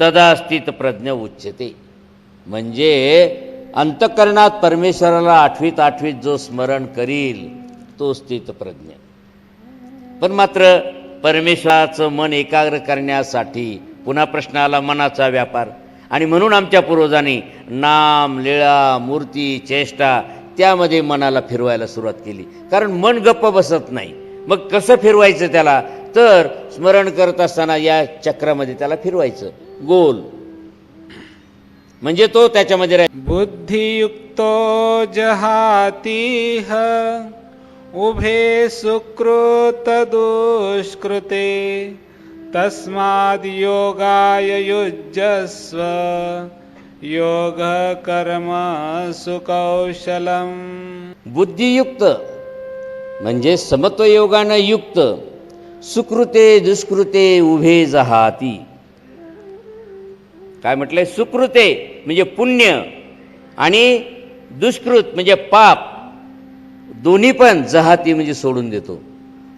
तदास्तित प्रज्ञ उच्चते म्हणजे अंतकरणात परमेश्वराला आठवीत आठवीत जो स्मरण करील तो स्थित प्रज्ञ. पण मात्र परमेश्वराचं मन एकाग्र करण्यासाठी पुन्हा प्रश्न आला मनाचा व्यापार. आणि म्हणून आमच्या पूर्वजांनी नाम लीळा मूर्ती चेष्टा त्यामध्ये मनाला फिरवायला सुरुवात केली. कारण मन गप्प बसत नाही. मग कसं फिरवायचं त्याला? तर स्मरण करत असताना या चक्रामध्ये त्याला फिरवायचं. गोल. म्हणजे तो त्याच्यामध्ये राह बुद्धियुक्तो जहातीह उभे सुकृत दुष्कृते तस्माद् योगाय युज्यस्व योग कर्म सुकौशलम. बुद्धियुक्त म्हणजे समत्वयोगानं युक्त सुकृते दुष्कृते उभे जहाती. काय म्हटलंय? सुकृते म्हणजे पुण्य. आणि दुष्कृत म्हणजे पाप. दोन्ही पण जहाती म्हणजे सोडून देतो.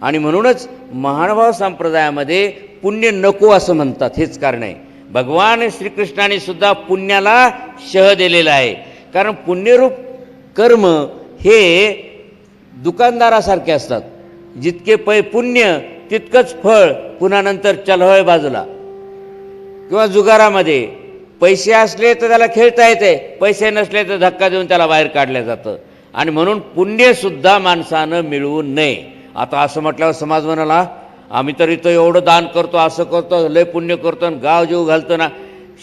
आणि म्हणूनच महानुभाव संप्रदायामध्ये पुण्य नको असं म्हणतात. हेच कारण आहे. भगवान श्रीकृष्णाने सुद्धा पुण्याला शह दिलेला आहे. कारण पुण्यरूप कर्म हे दुकानदारासारखे असतात. जितके पै पुण्य तितकंच फळ पुन्हा नंतर चलहळ बाजूला. किंवा जुगारामध्ये. पैसे असले तर त्याला खेळता येते पैसे नसले तर धक्का देऊन त्याला बाहेर काढलं जातं. आणि म्हणून पुण्यसुद्धा माणसानं मिळवू नये. आता असं म्हटल्यावर समाज म्हणाला आम्ही तर इथं एवढं दान करतो असं करतो लय पुण्य करतो आणि गाव जीव घालतो ना.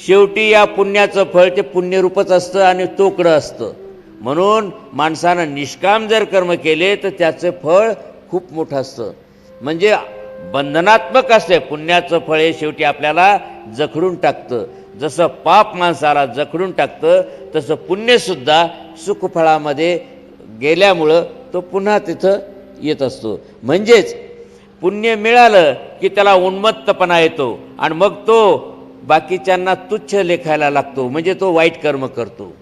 शेवटी या पुण्याचं फळ ते पुण्यरूपच असतं आणि तोकडं असतं. म्हणून माणसानं निष्काम जर कर्म केले तर त्याचं फळ खूप मोठं असतं. म्हणजे बंधनात्मक असते. पुण्याचं फळ हे शेवटी आपल्याला जखडून टाकतं. जसं पाप माणसाला जखडून टाकतं तसं पुण्यसुद्धा सुखफळामध्ये गेल्यामुळं तो पुन्हा तिथं येत असतो. म्हणजेच पुण्य मिळालं की त्याला उन्मत्तपणा येतो आणि मग तो बाकीच्यांना तुच्छ लेखायला लागतो. म्हणजे तो वाईट कर्म करतो.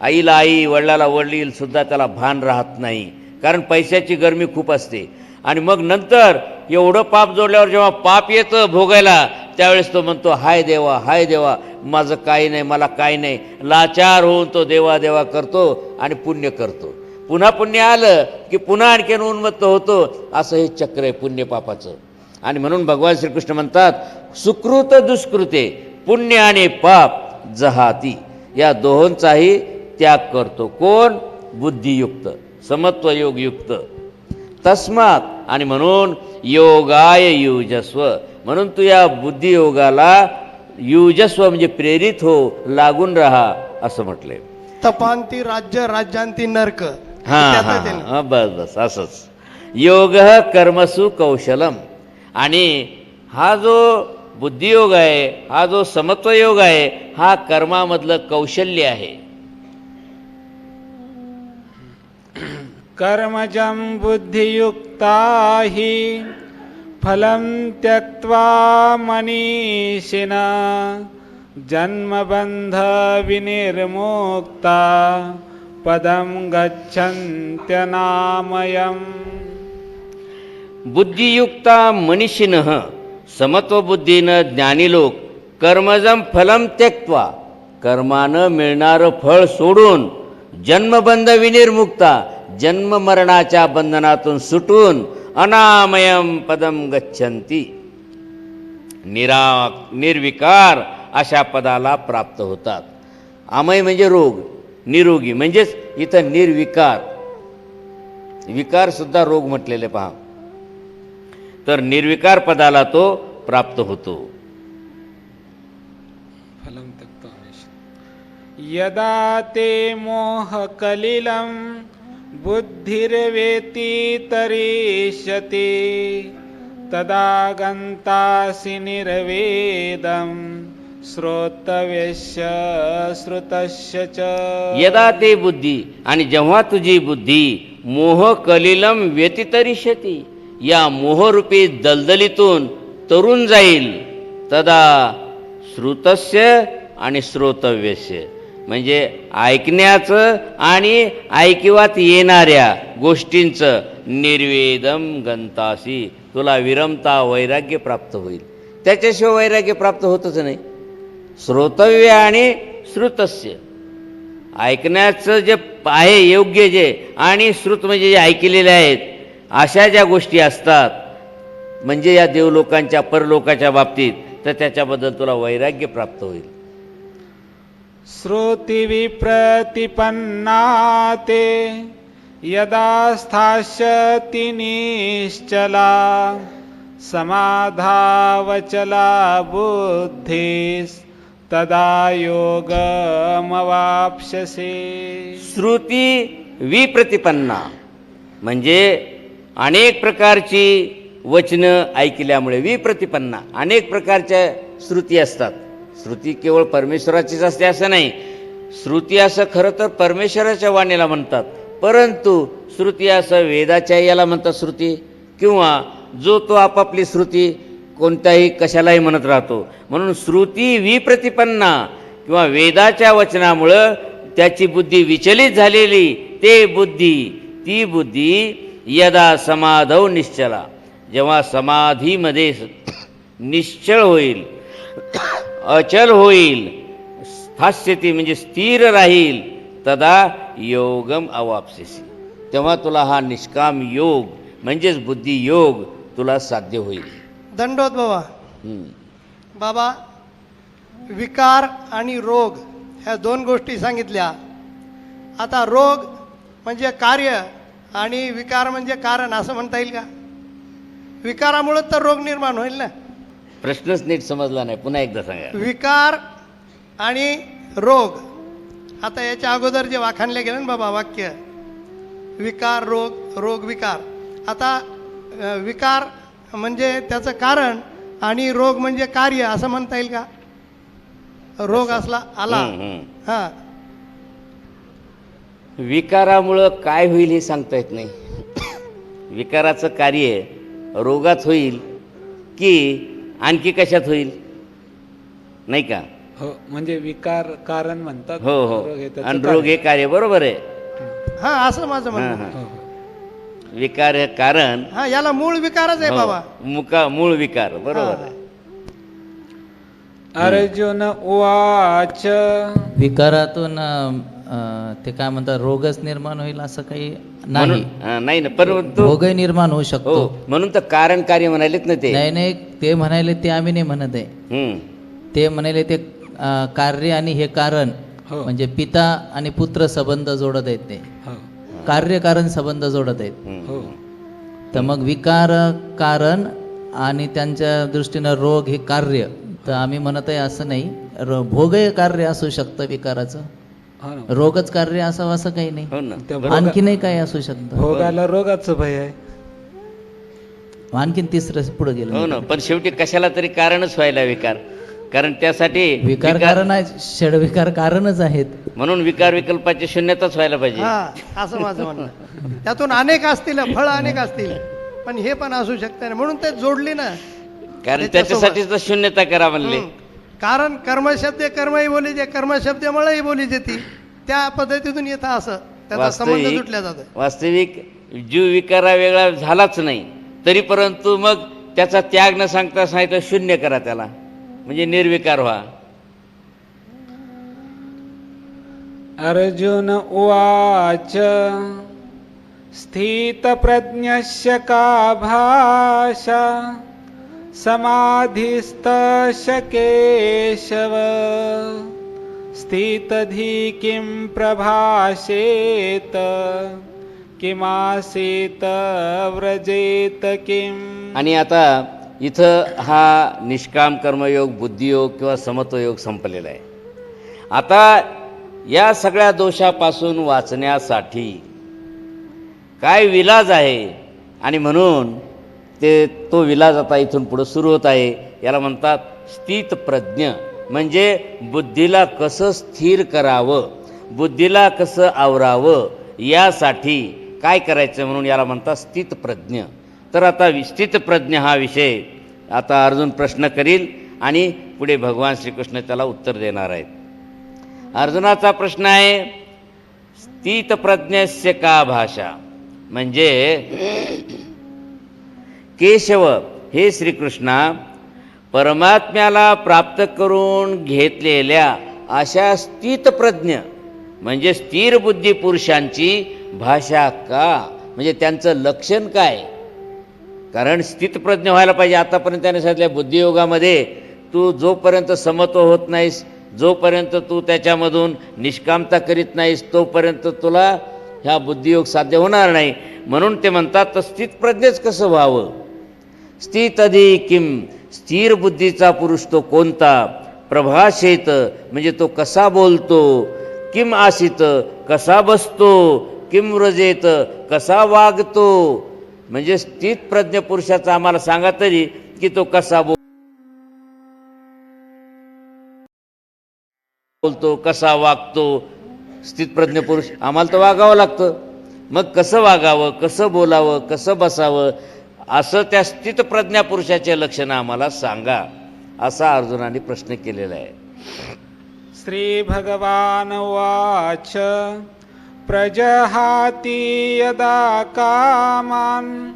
आईला आई वडिलाला वडील सुद्धा त्याला भान राहत नाही. कारण पैशाची गरमी खूप असते. आणि मग नंतर एवढं पाप जोडल्यावर जेव्हा पाप येतं भोगायला त्यावेळेस तो म्हणतो हाय देवा हाय देवा माझं काही नाही मला काही नाही. लाचार होऊन तो देवा देवा करतो आणि पुण्य करतो. पुन्हा पुण्य आलं की पुन्हा आणखीन उन्मत्त होतो असं हे चक्र आहे पुण्य पापाचं. आणि म्हणून भगवान श्रीकृष्ण म्हणतात सुकृत दुष्कृते पुण्य आणि पाप जहाती. या दोहोंचाही त्याग करतो. कोण? बुद्धियुक्त समत्वयोगयुक्त. तस्मात आणि म्हणून योगाय युजस्व. म्हणून तू या बुद्धियोगाला युजस्व म्हणजे प्रेरित हो लागून राहा असं म्हटलंय. तपांती राज्य राज्यांती नरक. हा हा. हा बस बस असंच. योग कर्मसु कौशलम. आणि हा जो बुद्धियोग आहे हा जो समत्वयोग आहे हा कर्मामधलं कौशल्य आहे. कर्मजं बुद्धियुक्ता हि फलं त्यक्त्वा मनीषिणा जन्मबन्धविनिर्मुक्ता पदं गच्छन्त्यनामयम्। बुद्धियुक्ता मनीषिनः समत्वबुद्धीनं ज्ञानी लोक कर्मजम फलम त्यक्त्वा कर्मानं मिळणारं फळ सोडून जन्मबंध विनिर्मुक्ता जन्म मरणाच्या बंधनातून सुटून अनामयम पदम गच्छंती निरा निर्विकार अशा पदाला प्राप्त होतात. आमय म्हणजे रोग निरोगी म्हणजेच इथं निर्विकार. विकार सुद्धा रोग म्हटलेले पहा. तर निर्विकार पदाला तो प्राप्त होतो. यदा ते मोहकलिलं बुद्धिर्वेति तरिष्यति तदा गन्तासि निर्वेदं श्रोतव्यस्य श्रुतस्य च। यदा ते बुद्धी आणि जेव्हा तुझी बुद्धी मोह कलिलम व्यतितरिष्यती या मोहरूपी दलदलीतून तरुण जाईल तदा श्रुतस्य आणि श्रोतव्यस्य। म्हणजे ऐकण्याचं आणि ऐकिवात येणाऱ्या गोष्टींचं निर्वेदम गंतासी. तुला विरमता वैराग्य प्राप्त होईल. त्याच्याशिवाय वैराग्य प्राप्त होतच नाही. श्रोतव्य आणि श्रुतस्य. ऐकण्याचं जे आहे योग्य जे आणि श्रुत म्हणजे जे ऐकलेले आहेत अशा ज्या गोष्टी असतात म्हणजे या देवलोकांच्या परलोकाच्या बाबतीत तर त्याच्याबद्दल तुला वैराग्य प्राप्त होईल. श्रुतिविप्रतिपन्नाते यदा स्थास्यति निश्चला समाधावचला बुद्धिस्तदा योगमवाप्स्यसे। श्रुती विप्रतिपन्ना म्हणजे अनेक प्रकारची वचनं ऐकल्यामुळे विप्रतिपन्ना अनेक प्रकारच्या श्रुती असतात. श्रुती केवळ परमेश्वराचीच असते असं नाही. श्रुती असं खरं तर परमेश्वराच्या वाणीला म्हणतात. परंतु श्रुती असं वेदाच्या याला म्हणतात श्रुती. किंवा जो तो आपापली श्रुती कोणत्याही कशालाही म्हणत राहतो. म्हणून श्रुती विप्रतिपन्ना किंवा वेदाच्या वचनामुळं त्याची बुद्धी विचलित झालेली ते बुद्धी ती बुद्धी यदा समाधव निश्चला. जेव्हा समाधीमध्ये निश्चळ होईल अचल होईल स्थास्यती म्हणजे स्थिर राहील तदा योगम अवापसेसी तेव्हा तुला हा निष्काम योग म्हणजेच बुद्धी योग तुला साध्य होईल. दंडोत बाबा. बाबा विकार आणि रोग ह्या दोन गोष्टी सांगितल्या. आता रोग म्हणजे कार्य आणि विकार म्हणजे कारण असं म्हणता येईल का? विकारामुळे तर रोग निर्माण होईल ना? प्रश्नच नीट समजला नाही. पुन्हा एकदा सांगा. विकार आणि रोग. आता याच्या अगोदर जे वाखाणले गेले ना बाबा वाक्य. विकार रोग रोग विकार. आता विकार म्हणजे त्याचं कारण आणि रोग म्हणजे कार्य असं म्हणता येईल का? रोग असला आला. हां. विकारामुळं काय होईल हे सांगता येत नाही. विकाराचं कार्य रोगात होईल की आणखी कशात होईल? नाही का? हो म्हणजे विकार कारण म्हणतात हो हो. रोग हे त्याचं आणि कारण. रोग हे कार्य बरोबर आहे. हां असं माझं हां, म्हणणं हां. हो, हो. विकार हे कारण. हां याला मूळ विकारच आहे हो, बाबा. मुका मूळ विकार बरोबर हां, आहे. अर्जुन उवाच. विकारातून अं, ते काय म्हणतात रोगच निर्माण होईल असं काही नाही. हां, नाही ना परंतु रोगही निर्माण होऊ हो शकतो म्हणून तर कारण कार्य म्हणालेत ना ते. नाही नाही ते म्हणाले ते आम्ही नाही म्हणत आहे. हम्म. ते म्हणाले ते अं, कार्य आणि हे कारण हो. म्हणजे पिता आणि पुत्र संबंध जोडत आहेत ते. हो. कार्य कारण संबंध जोडत आहेत. हो. तर मग विकार कारण आणि त्यांच्या दृष्टीनं रोग हे कार्य. तर आम्ही म्हणत आहे असं नाही. र- भोगही कार्य असू शकतं विकाराचं. हो ना. रोगच कार्य असावं असं काही नाही. हो ना. त्या आणखीनही काही असू शकतं. भोगाला रोगाचं भय आहे. आणखीन तिसरं पुढे हो गेलं ना पण शेवटी कशाला तरी कारणच व्हायला विकार. कारण त्यासाठी विकार कारण आहे षडविकार कारणच आहेत. म्हणून विकार विकल्पाची शून्यताच व्हायला पाहिजे. हां असं माझं म्हणणं त्यातून अनेक असतील फळं अनेक असतील पण हे पण असू शकते ना म्हणून ते जोडली ना. कारण त्याच्यासोबत. त्याच्यासाठीच तर शून्यता करा म्हणले. हं. कारण कर्मशब्द कर्मही बोली जे कर्मशब्द मलाही बोली जेती. त्या पद्धतीतून येतं असं. त्याचा संबंध तुटल्या जातो वास्तविक जीव विकारा वेगळा झालाच नाही. तरी परंतु मग त्याचा त्याग न सांगता सांगितलं शून्य करा त्याला. म्हणजे निर्विकार व्हा. अर्जुन उवाच स्थितप्रज्ञस्य का भाषा? समाधिस्त शकेशव स्थितधी किं प्रभाषेत? किमासीत व्रजेत किम? आणि आता इथं हा निष्काम कर्मयोग बुद्धियोग किंवा समत्वयोग संपलेला आहे. आता या सगळ्या दोषापासून वाचण्यासाठी काय विलाज आहे? आणि म्हणून ते तो विलाज आता इथून पुढं सुरू होत आहे. याला म्हणतात स्थित प्रज्ञ. म्हणजे बुद्धीला कसं स्थिर करावं? बुद्धीला कसं आवरावं? यासाठी काय करायचं म्हणून याला म्हणतात स्थित प्रज्ञ. तर आता स्थित प्रज्ञ हा विषय आता अर्जुन प्रश्न करील आणि पुढे भगवान श्रीकृष्ण त्याला उत्तर देणार आहेत. अर्जुनाचा प्रश्न आहे स्थित प्रज्ञस्य का भाषा? म्हणजे केशव हे श्रीकृष्णा परमात्म्याला प्राप्त करून घेतलेल्या अशा स्थितप्रज्ञ म्हणजे स्थिर बुद्धी पुरुषांची भाषा का? म्हणजे त्यांचं लक्षण काय? कारण स्थितप्रज्ञ व्हायला पाहिजे. आतापर्यंत त्याने सांगितलं बुद्धियोगामध्ये तू जोपर्यंत समत्व होत नाहीस जोपर्यंत तू त्याच्यामधून निष्कामता करीत नाहीस तोपर्यंत तुला ह्या बुद्धियोग साध्य होणार नाही. म्हणून ते म्हणतात तर स्थितप्रज्ञच कसं व्हावं? स्थित किम स्थिर बुद्धीचा पुरुष तो कोणता? प्रभाषेत म्हणजे तो कसा बोलतो? किम आसित कसा बसतो? किम रजेत कसा वागतो? म्हणजे स्थित प्रज्ञ पुरुषाचा आम्हाला सांगा तरी की तो कसा बोल बोलतो कसा वागतो? स्थितप्रज्ञ पुरुष आम्हाला तर वागावं लागतं. मग कसं वागावं कसं बोलावं कसं बसावं? असं त्या स्थितप्रज्ञा पुरुषाचे लक्षणं आम्हाला सांगा असा अर्जुनाने प्रश्न केलेला आहे. श्रीभगवानुवाच प्रजहाति यदा कामान्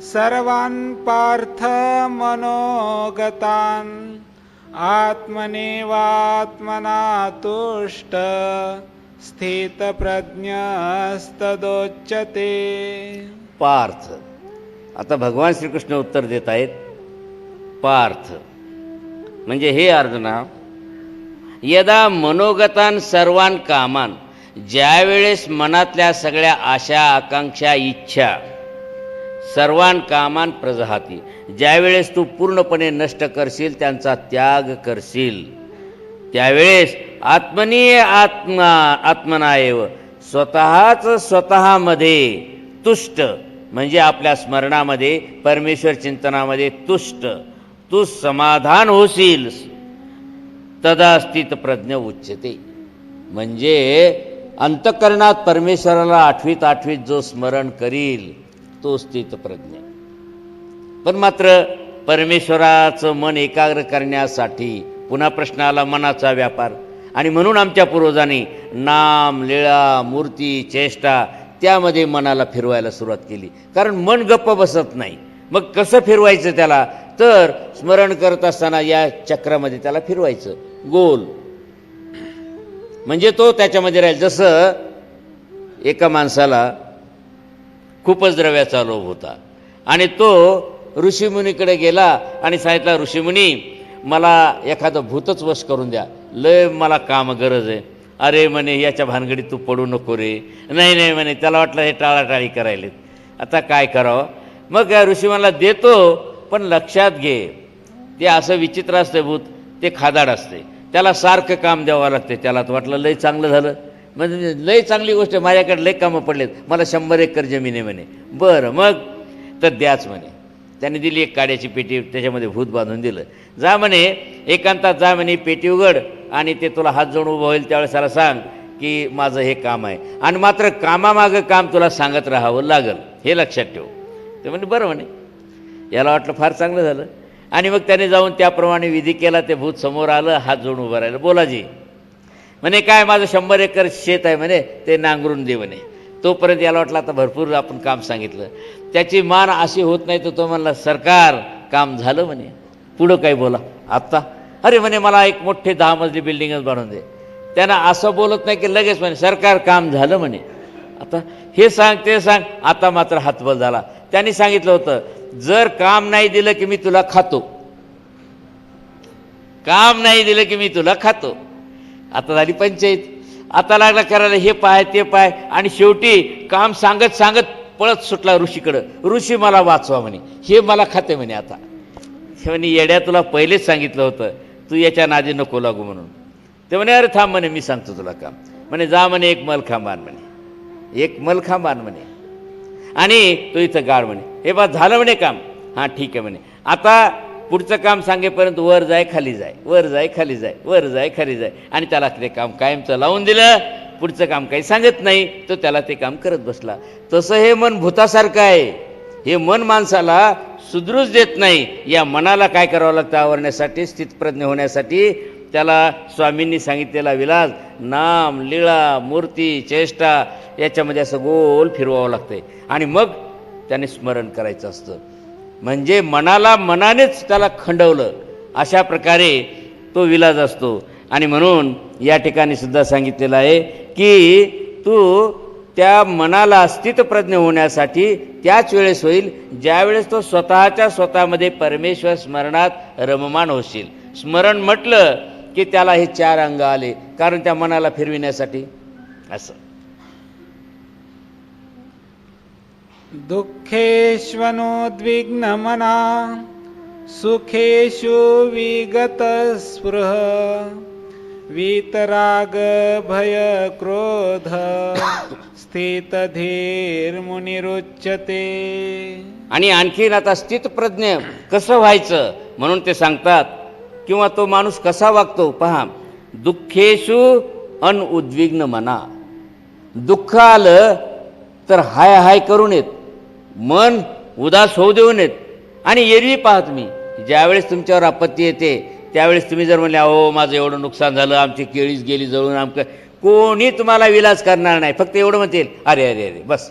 सर्वान् पार्थमनोगतान् आत्मनेवात्मना तुष्ट स्थितप्रज्ञस्तदोच्यते। पार्थ। आता भगवान श्रीकृष्ण उत्तर देत आहेत. पार्थ. म्हणजे हे अर्जुना यदा मनोगतान सर्वान कामान ज्यावेळेस मनातल्या सगळ्या आशा आकांक्षा इच्छा सर्वान कामान प्रजहाती ज्यावेळेस तू पूर्णपणे नष्ट करशील त्यांचा त्याग करशील त्यावेळेस आत्मनीय आत्मा आत्मनाएव स्वतःच स्वतःमध्ये तुष्ट म्हणजे आपल्या स्मरणामध्ये परमेश्वर चिंतनामध्ये तुष्ट तू समाधान होशील. तदा स्थित प्रज्ञ उच्चते. म्हणजे अंतकरणात परमेश्वराला आठवीत आठवीत जो स्मरण करील तो स्थित प्रज्ञ. पण मात्र परमेश्वराचं मन एकाग्र करण्यासाठी पुन्हा प्रश्न आला मनाचा व्यापार. आणि म्हणून आमच्या पूर्वजांनी नाम लीळा मूर्ती चेष्टा त्यामध्ये मनाला फिरवायला सुरुवात केली. कारण मन गप्प बसत नाही. मग कसं फिरवायचं त्याला? तर स्मरण करत असताना या चक्रामध्ये त्याला फिरवायचं. गोल. म्हणजे तो त्याच्यामध्ये राहील. जसं एका माणसाला खूपच द्रव्याचा लोभ होता. आणि तो ऋषीमुनीकडे गेला आणि सांगितला ऋषीमुनी मला एखादं भूतच वश करून द्या. लय मला काम गरज आहे. अरे म्हणे याच्या भानगडीत तू पडू नको रे. नाही नाही म्हणे त्याला वाटलं हे टाळाटाळी करायलेत. आता काय करावं? मग या ऋषी मला देतो पण लक्षात घे. ते असं विचित्र असते भूत ते खादाड असते त्याला सारखं काम द्यावं लागते त्याला तर वाटलं लय चांगलं झालं. म्हणजे लय चांगली गोष्ट माझ्याकडे लय कामं पडलेत. मला शंभर एकर जमीन आहे म्हणे. बरं मग? तर द्याच म्हणे. त्याने दिली एक काड्याची पेटी त्याच्यामध्ये भूत बांधून दिलं. जा म्हणे एकांतात जा म्हणे पेटी उघड आणि ते तुला हात जोडून उभं होईल त्यावेळेस त्याला सांग की माझं हे काम आहे. आणि मात्र कामामागं काम तुला सांगत राहावं लागल हे लक्षात ठेव. ते म्हणे बरं म्हणे. याला वाटलं फार चांगलं झालं. आणि मग त्याने जाऊन त्याप्रमाणे विधी केला ते भूत समोर आलं हात जोडून उभं राहिलं. बोलाजी म्हणे काय माझं शंभर एकर शेत आहे? म्हणे ते नांगरून दे म्हणे. तोपर्यंत याला वाटलं आता भरपूर आपण काम सांगितलं. त्याची मान अशी होत नाही तर तो म्हणला सरकार काम झालं म्हणे. पुढं काय बोला. आत्ता. अरे म्हणे मला एक मोठे दहा मजली बिल्डिंगच बनवून दे. त्यांना असं बोलत नाही की लगेच म्हणे सरकार काम झालं म्हणे. आता हे सांग ते सांग. आता मात्र हातबल झाला. त्यांनी सांगितलं होतं जर काम नाही दिलं की मी तुला खातो. काम नाही दिलं की मी तुला खातो. आता झाली पंचायत. आता लागला करायला हे पाय ते पाय. आणि शेवटी काम सांगत सांगत पळत सुटला ऋषीकडं. ऋषी मला वाचवा म्हणे. हे मला खाते म्हणे आता. हे म्हणे येड्या तुला पहिलेच सांगितलं होतं. तू याच्या नादी नको लागू म्हणून. ते म्हणे अरे थांब म्हणे मी सांगतो तुला काम. म्हणे जा म्हणे एक मलखा मान म्हणे. एक मलखा मान म्हणे. आणि तो इथं गाड म्हणे. हे बा झालं म्हणे काम. हां ठीक आहे म्हणे. आता पुढचं काम सांगेपर्यंत वर जाय खाली जाय. वर जाय खाली जाय. वर जाय खाली जाय. आणि त्याला ते काम कायमचं लावून दिलं. पुढचं काम काही सांगत नाही तो त्याला ते काम करत बसला. तसं हे मन भूतासारखं आहे. हे मन माणसाला सुदृढ देत नाही. या मनाला काय करावं लागतं? आवरण्यासाठी स्थितप्रज्ञ होण्यासाठी. त्याला स्वामींनी सांगितलेला विलास नाम लीळा मूर्ती चेष्टा याच्यामध्ये असं गोल फिरवावं लागतंय. आणि मग त्याने स्मरण करायचं असतं. म्हणजे मनाला मनानेच त्याला खंडवलं. अशा प्रकारे तो विलाज असतो. आणि म्हणून या ठिकाणी सुद्धा सांगितलेलं आहे की तू त्या मनाला स्थितप्रज्ञ होण्यासाठी त्याच वेळेस होईल ज्यावेळेस तो स्वतःच्या स्वतःमध्ये परमेश्वर स्मरणात रममान होशील. स्मरण म्हटलं की त्याला हे चार अंग आले कारण त्या मनाला फिरविण्यासाठी. असं. दुःखेष्वनुद्विग्नमना सुखेषु विगतस्पृह। वीतराग भय क्रोध स्थितधीर्मुनिरुच्यते. आणि आणखीन आता स्थितप्रज्ञ कसं व्हायचं म्हणून ते सांगतात किंवा तो माणूस कसा वागतो पहा. दुःखेशु अनउद्विग्न मना. दुःख आलं तर हाय हाय करून येत. मन उदास होऊ देऊ नयेत. आणि एरवी पाहत मी ज्यावेळेस तुमच्यावर आपत्ती येते त्यावेळेस तुम्ही जर म्हणले अहो माझं एवढं नुकसान झालं आमची केळीच गेली जळून आमचं कोणी तुम्हाला विलास करणार नाही. फक्त एवढं म्हणतील अरे अरे अरे बस.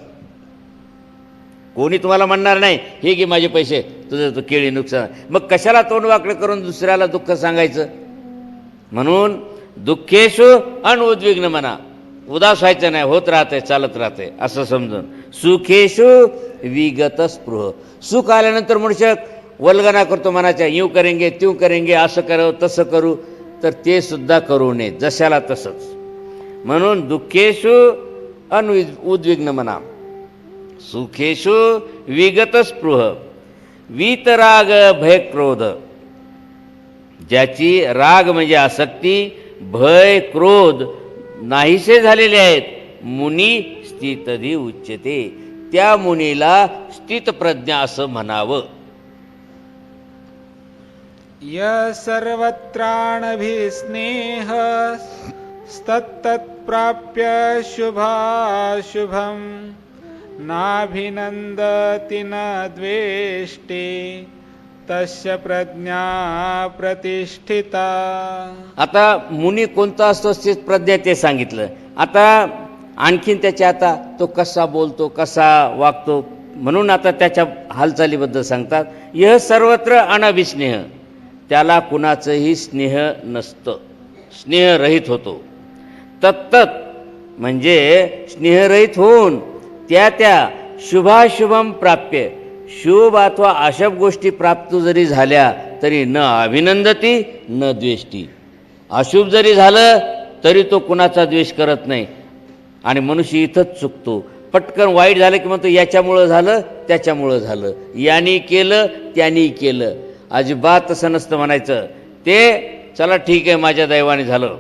कोणी तुम्हाला म्हणणार नाही हे घे माझे पैसे तुझं तू केळी नुकसान मग कशाला तोंड वाकडं करून दुसऱ्याला दुःख सांगायचं? म्हणून दुःखेशु अनउद्विग्न म्हणा. उदास व्हायचं नाही होत राहते चालत राहते असं समजून. सुखेशु विगत स्पृह सुख आल्यानंतर मनुष्य वल्गना करतो मनाच्या येऊ करेंगे त्यू करेंगे असं करू तसं करू तर ते सुद्धा करू नये जशाला तसंच. म्हणून दुःखेशू अनवि उद्विग्न म्हणा सुखेशू विगत स्पृह वीतराग भय क्रोध ज्याची राग म्हणजे आसक्ती भय क्रोध नाहीसे झालेले आहेत. मुनी स्थितधी उच्चते त्या मुनीला स्थितप्रज्ञा असं म्हणावं. य सर्वत्राणभिस्नेह स्तत्तत्प्राप्य शुभाशुभं नाभिनन्दति न द्वेष्टे तस्य प्रज्ञा प्रतिष्ठिता। आता मुनी कोणता असतो प्रज्ञा ते सांगितलं. आता आणखीन त्याच्या आता तो कसा बोलतो कसा वागतो म्हणून आता त्याच्या हालचालीबद्दल सांगतात. यह सर्वत्र अनभिस्नेह। त्याला कुणाचंही स्नेह नसतं. स्नेहरहित होतो. तत्तत म्हणजे स्नेहरहित होऊन त्या त्या शुभाशुभम प्राप्य शुभ अथवा अशुभ गोष्टी प्राप्त जरी झाल्या तरी न अभिनंदती न द्वेष्टी. अशुभ जरी झालं तरी तो कुणाचा द्वेष करत नाही. आणि मनुष्य इथंच चुकतो. पटकन वाईट झालं की म्हणतो याच्यामुळं झालं त्याच्यामुळं झालं. यानी केलं त्यांनी केलं. अजिबात तसं नसतं म्हणायचं. ते चला ठीक आहे माझ्या दैवाने झालं.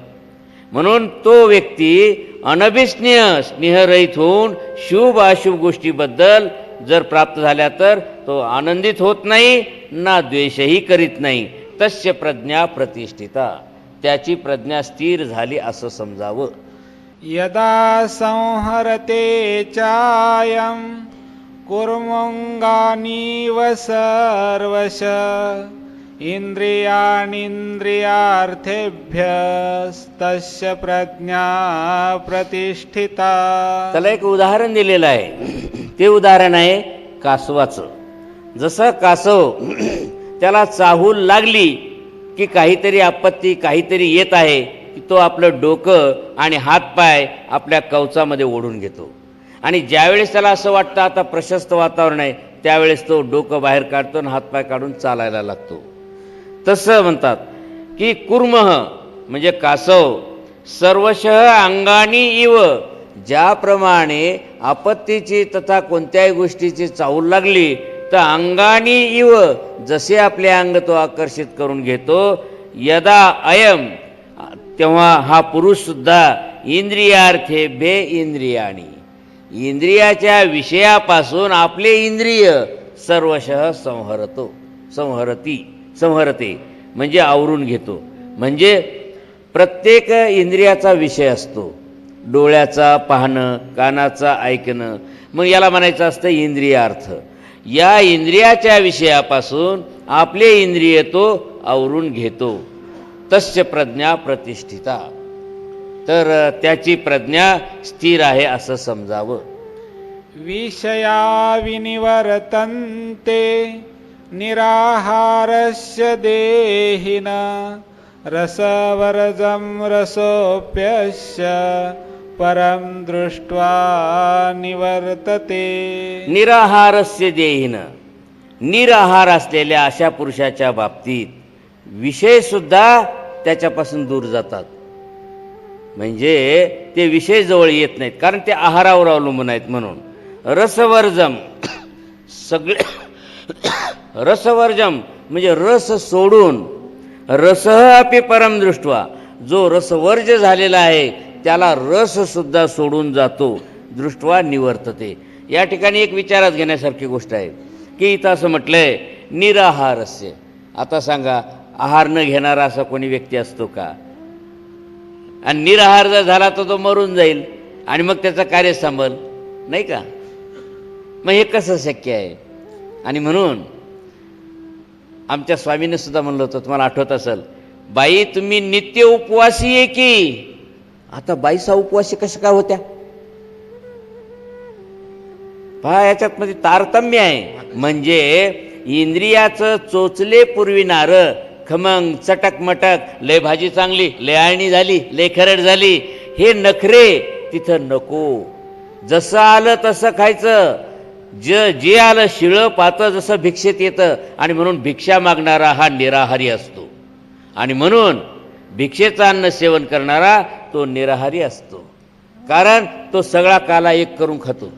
म्हणून तो व्यक्ती अनभिस्नेह स्नेहरहित होऊन शुभ अशुभ गोष्टीबद्दल जर प्राप्त झाल्या तर तो आनंदित होत नाही ना द्वेषही करीत नाही. तस्य प्रज्ञा प्रतिष्ठिता. त्याची प्रज्ञा स्थिर झाली असं समजावं. यदा संहरते चायम कुर्मङ्गानीव सर्वश इन्द्रियाणीन्द्रियार्थेभ्यस्तस्य प्रज्ञा प्रतिष्ठिता। त्याला एक उदाहरण दिलेलं आहे. ते उदाहरण आहे कासवाचं. जसं कासव त्याला चाहूल लागली की काहीतरी आपत्ती काहीतरी येत आहे की तो आपलं डोकं आणि हातपाय आपल्या कवचामध्ये ओढून घेतो. आणि ज्यावेळेस त्याला असं वाटतं आता प्रशस्त वातावरण आहे त्यावेळेस तो डोकं बाहेर काढतो आणि हातपाय काढून चालायला लागतो. तसं म्हणतात की कुर्मह म्हणजे कासव सर्वशः अंगानी इव ज्याप्रमाणे आपत्तीची तथा कोणत्याही गोष्टीची चावूल लागली तर अंगानी इव जसे आपले अंग तो आकर्षित करून घेतो यदा अयम तेव्हा हा पुरुषसुद्धा इंद्रियार्थे बे इंद्रियाणी. इंद्रियाच्या विषयापासून आपले इंद्रिय सर्वशः संहरतो संहरती संहरते म्हणजे आवरून घेतो. म्हणजे प्रत्येक इंद्रियाचा विषय असतो. डोळ्याचा पाहणं कानाचा ऐकणं मग याला म्हणायचं असतं इंद्रियार्थ. या इंद्रियाच्या विषयापासून आपले इंद्रिय तो आवरून घेतो. तस्य प्रज्ञा प्रतिष्ठिता. तर त्याची प्रज्ञा स्थिर आहे असं समजावं. विषया विनिवर्तन्ते निराहारस्य देहिन रसवर्जं रसोऽप्यस्य परं दृष्ट्वा निवर्तते। निराहारस्य देहीन। निराहार असलेल्या अशा पुरुषाच्या बाबतीत विषय सुद्धा त्याच्यापासून दूर जातात. म्हणजे ते विषय जवळ येत नाहीत कारण ते आहारावर अवलंबून आहेत म्हणून. रसवर्जम सगळे रसवर्जम म्हणजे रस सोडून रसह अपि परम दृष्ट्वा जो रसवर्ज झालेला आहे त्याला रससुद्धा सोडून जातो दृष्टवा निवर्तते. या ठिकाणी एक विचारात घेण्यासारखी गोष्ट आहे की इथं असं म्हटलं आहे निराहारस्य. आता सांगा आहार न घेणारा असा कोणी व्यक्ती असतो का? आणि निराहार जर झाला तर तो मरून जाईल आणि मग त्याचं कार्य सांभल नाही का? मग हे कसं शक्य आहे? आणि म्हणून आमच्या स्वामीने सुद्धा म्हणलं होतं तुम्हाला आठवत असेल बाई तुम्ही नित्य उपवासी आहे की? आता बाईसा उपवासी कशा काय होत्या? पहा याच्यात मध्ये तारतम्य आहे. म्हणजे इंद्रियाचं चोचले पुरविणार खमंग चटक मटक लय भाजी चांगली लय आळणी झाली लय खरड झाली. हे नखरे तिथं नको. जसं आलं तसं खायचं. ज जे आलं शिळं पातं जसं भिक्षेत येतं. आणि म्हणून भिक्षा मागणारा हा निराहारी असतो. आणि म्हणून भिक्षेचं अन्न सेवन करणारा तो निराहारी असतो. कारण तो सगळा काला एक करून खातो.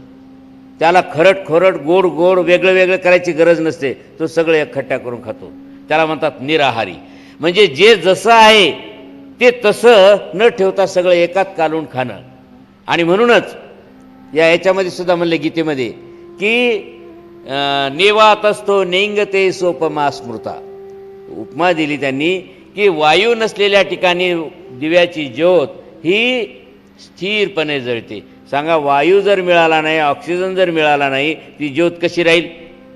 त्याला खरट खोरट गोड गोड वेगळं वेगळं करायची गरज नसते. तो सगळं एकखट्ट्या करून खातो. त्याला म्हणतात निराहारी. म्हणजे जे जसं आहे ते तसं न ठेवता सगळं एकात कालून खाणं. आणि म्हणूनच या याच्यामध्ये सुद्धा म्हणले गीतेमध्ये की नेवात असतो नेंगते सोपमा स्मृता. उपमा दिली त्यांनी की वायू नसलेल्या ठिकाणी दिव्याची ज्योत ही स्थिरपणे जळते. सांगा वायू जर मिळाला नाही ऑक्सिजन जर मिळाला नाही ती ज्योत कशी राहील?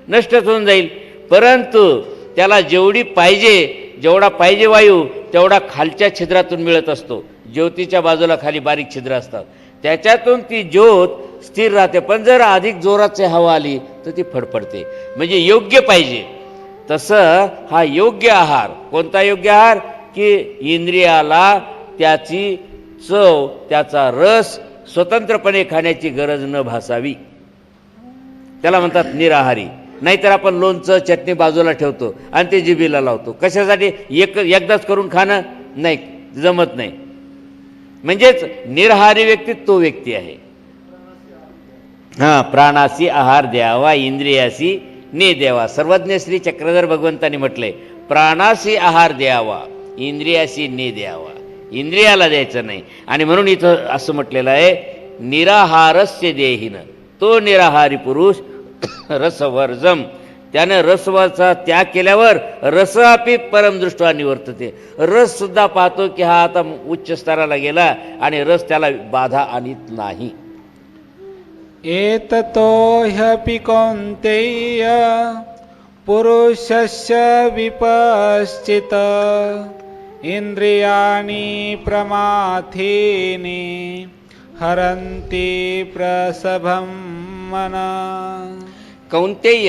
नष्टच होऊन जाईल. परंतु त्याला जेवढी पाहिजे जेवढा पाहिजे वायू तेवढा खालच्या छिद्रातून मिळत असतो. ज्योतीच्या बाजूला खाली बारीक छिद्र असतात. त्याच्यातून ती ज्योत स्थिर राहते. पण जर अधिक जोराची हवा आली तर ती फडफडते. म्हणजे योग्य पाहिजे. तसं हा योग्य आहार. कोणता योग्य आहार? की इंद्रियाला त्याची चव त्याचा रस स्वतंत्रपणे खाण्याची गरज न भासावी. त्याला म्हणतात निराहारी. नाहीतर आपण लोणचं चटणी बाजूला ठेवतो आणि ते जिबीला लावतो. कशासाठी? एक एकदाच करून खाणं नाही जमत नाही. म्हणजेच निराहारी व्यक्ती तो व्यक्ती आहे. हां प्राणासी आहार द्यावा इंद्रियासी ने द्यावा. सर्वज्ञ श्री चक्रधर भगवंतांनी म्हटलंय प्राणासी आहार द्यावा इंद्रियाशी ने द्यावा. इंद्रियाला द्यायचं नाही. आणि म्हणून इथं असं म्हटलेलं आहे निराहारस्य देहीन. तो निराहारी पुरुष रसवर्जम. त्याने रसवाचा त्याग केल्यावर रस अपि परमदृष्टा निवर्तते. रस सुद्धा पाहतो की हा आता उच्च स्तराला गेला आणि रस त्याला बाधा आणत नाही. एततो ह्यपि कोणतेय पुरुषस्य विपश्चित इंद्रियाणि प्रमाथेने हरन्ति प्रसभम मना कौंतेय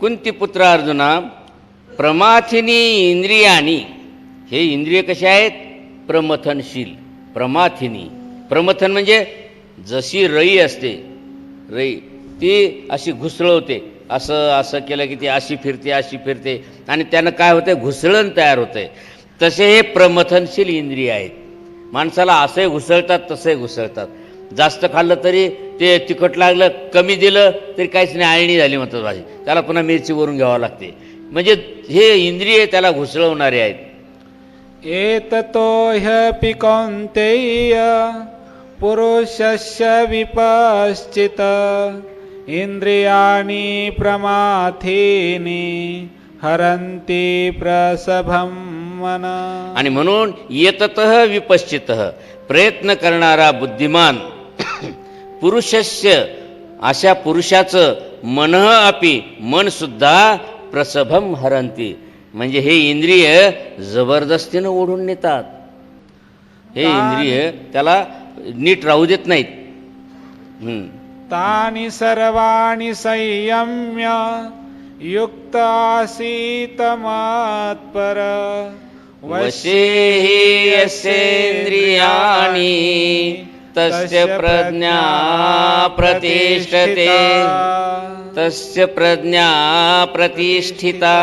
कुंतीपुत्र अर्जुना प्रमाथिनी इंद्रियानी हे इंद्रिय कसे आहेत? प्रमथनशील प्रमाथिनी। प्रमथन म्हणजे जशी रई असते रई ती अशी घुसळवते असं असं केलं की ती अशी फिरते अशी फिरते आणि त्यानं काय होतं घुसळण तयार होतंय. तसे हे प्रमथनशील इंद्रिय आहेत. माणसाला असंही घुसळतात तसे घुसळतात. जास्त खाल्लं तरी ते तिखट लागलं कमी दिलं तरी काहीच नाही आळणी झाली म्हणतात भाजी. त्याला पुन्हा मिरची वरून घ्यावं लागते. म्हणजे हे इंद्रिय त्याला घुसळवणारे आहेत. एततो ह्यपि कौन्तेय पुरुषस्य विपश्चित इन्द्रियाणि प्रमाथीनि हरन्ति प्रसभं मना। आणि म्हणून येतत विपश्चित प्रयत्न करणारा बुद्धिमान पुरुषस्य अशा पुरुषाचं मन अपि मन सुद्धा प्रसभम हरंती म्हणजे हे इंद्रिय जबरदस्तीनं ओढून नेतात. हे इंद्रिय त्याला नीट राहू देत नाहीत. तानि सर्वाणि संयम्य युक्त आसीत मत्पर वशे हि यस्येन्द्रियाणि तस्य प्रज्ञा प्रतिष्ठते। तस्य प्रज्ञा प्रतिष्ठिता।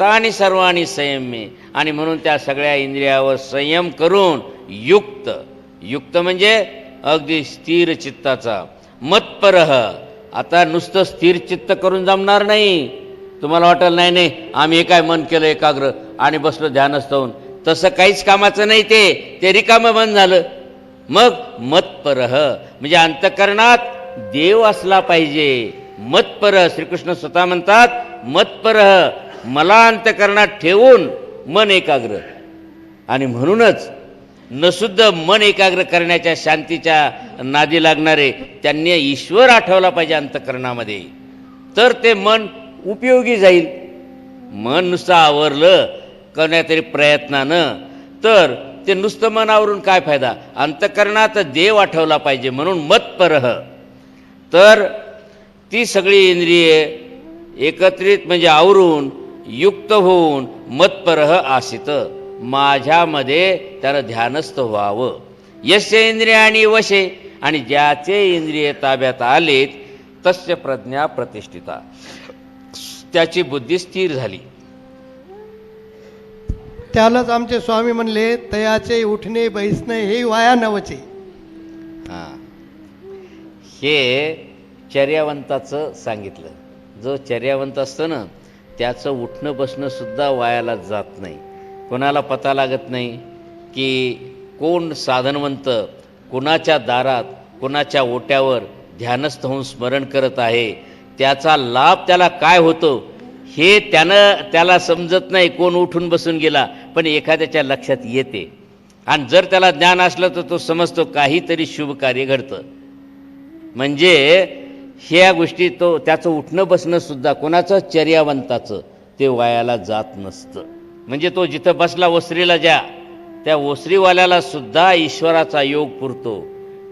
तानि सर्वाणी संयमे आणि म्हणून त्या सगळ्या इंद्रियावर संयम करून युक्त युक्त म्हणजे अगदी स्थिर चित्ताचा. मतपरह आता नुसतं स्थिर चित्त करून जमणार नाही. तुम्हाला वाटेल नाही नाही आम्ही काय मन केलं एकाग्र आणि बसलो ध्यानस्थ होऊन. तसं काहीच कामाचं नाही ते. ते रिकामं मन झालं. मग मतपरह म्हणजे अंतकरणात देव असला पाहिजे. मतपरह श्रीकृष्ण स्वतः म्हणतात मतपरह मला अंतकरणात ठेवून मन एकाग्र. आणि म्हणूनच नसुद्ध मन एकाग्र करण्याच्या शांतीच्या नादी लागणारे त्यांनी ईश्वर आठवला पाहिजे अंतकरणामध्ये. तर ते मन उपयोगी जाईल. मन नुसतं आवरलं कोण्यातरी प्रयत्नानं तर ते नुसतं मनावरून काय फायदा? अंतकरणात देव आठवला पाहिजे म्हणून मतपरह तर ती सगळी इंद्रिये एकत्रित म्हणजे आवरून युक्त होऊन मतपरह आसित. माझ्यामध्ये त्यानं ध्यानस्थ व्हावं. यस्य इंद्रिय आणि वशे आणि ज्याचे इंद्रिय ताब्यात आलेत तस्य प्रज्ञा प्रतिष्ठिता. त्याची बुद्धी स्थिर झाली. त्यालाच आमचे स्वामी म्हणले तयाचे उठणे बैसणे हे वाया नवचे. हां. हे चर्यावंताचं सांगितलं. जो चर्यावंत असतो ना त्याचं उठणं बसणं सुद्धा वायाला जात नाही. कोणाला पता लागत नाही की कोण साधनवंत कोणाच्या दारात कोणाच्या ओट्यावर ध्यानस्थ होऊन स्मरण करत आहे. त्याचा लाभ त्याला काय होतो? हे त्यानं त्याला समजत नाही कोण उठून बसून गेला पण एखाद्याच्या लक्षात येते. आणि जर त्याला ज्ञान असलं तर तो समजतो काहीतरी शुभ कार्य घडतं. म्हणजे ह्या गोष्टी तो त्याचं उठणं बसणं सुद्धा कोणाचं? चर्यावंताचं. ते वायाला जात नसतं. म्हणजे तो जिथं बसला ओसरीला ज्या त्या ओसरीवाल्याला सुद्धा ईश्वराचा योग पुरतो.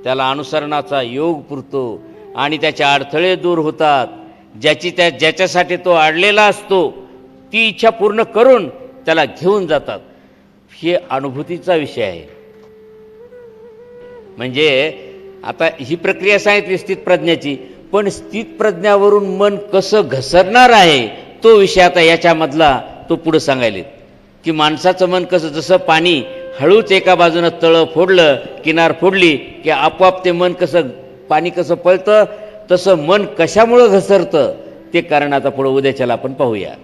त्याला अनुसरणाचा योग पुरतो. आणि त्याचे अडथळे दूर होतात. ज्याची त्या ज्याच्यासाठी तो अडलेला असतो ती इच्छा पूर्ण करून त्याला घेऊन जातात. हे अनुभूतीचा विषय आहे. म्हणजे आता ही प्रक्रिया सांगितली स्थित प्रज्ञाची पण स्थित प्रज्ञावरून मन कसं घसरणार आहे तो विषय आता याच्यामधला तो पुढं सांगायले की माणसाचं मन कसं जसं पाणी हळूच एका बाजूनं तळं फोडलं किनार फोडली की आपोआप ते मन कसं पाणी कसं पळतं तसं मन कशामुळं घसरतं ते कारण आता पुढं उद्याच्याला आपण पाहूया.